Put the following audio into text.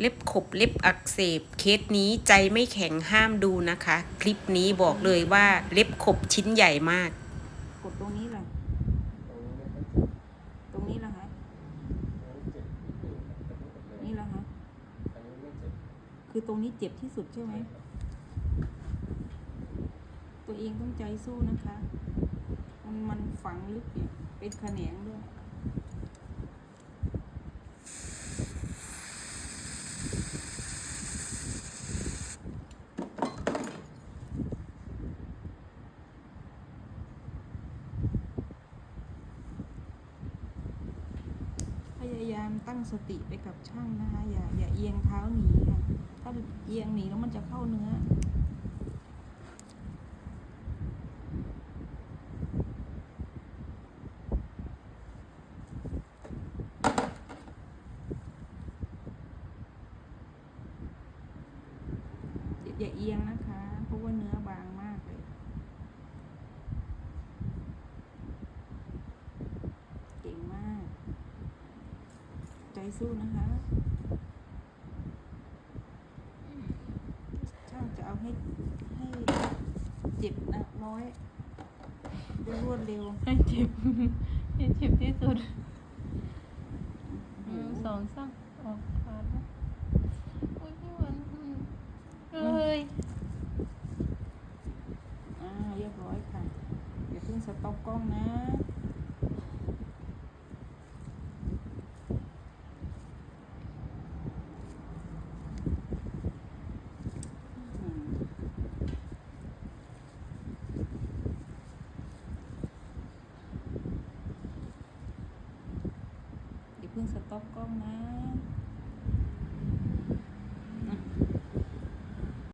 เล็บขบเล็บอักเสบ เคสนี้ใจไม่แข็งห้ามดูนะคะ คลิปนี้บอกเลยว่าเล็บขบชิ้นใหญ่มาก กดตรงนี้เล่ะตรงนี้ล่ะคะนี่ล่ะคะคือตรงนี้เจ็บที่สุดใช่ไหมตัวเองต้องใจสู้นะคะ มันมันฝังลึกเนี่ยเป็นแขนงด้วย พยามตั้งสติไปกับช่างนะคะ อย่าอย่าเอียงเท้าหนีค่ะถ้าเอียงหนีแล้วมันจะเข้าเนื้ออย่าเอียงนะคะ เพราะว่าเนื้อบางมากเลย เก่งมาก ใจสู้นะคะช่างจะเอาให้ให้เจ็บนะน้อยรวดเร็วให้เจ็บให้เจ็บที่สุดหนึ่งสองสามออกขาดนะอุ้ยพี่หวันอืมเอ้ยอ่าเรียบร้อยค่ะอย่าเพิ่งสต็อปกล้องนะ พิ่งสต็อกกล้องนะ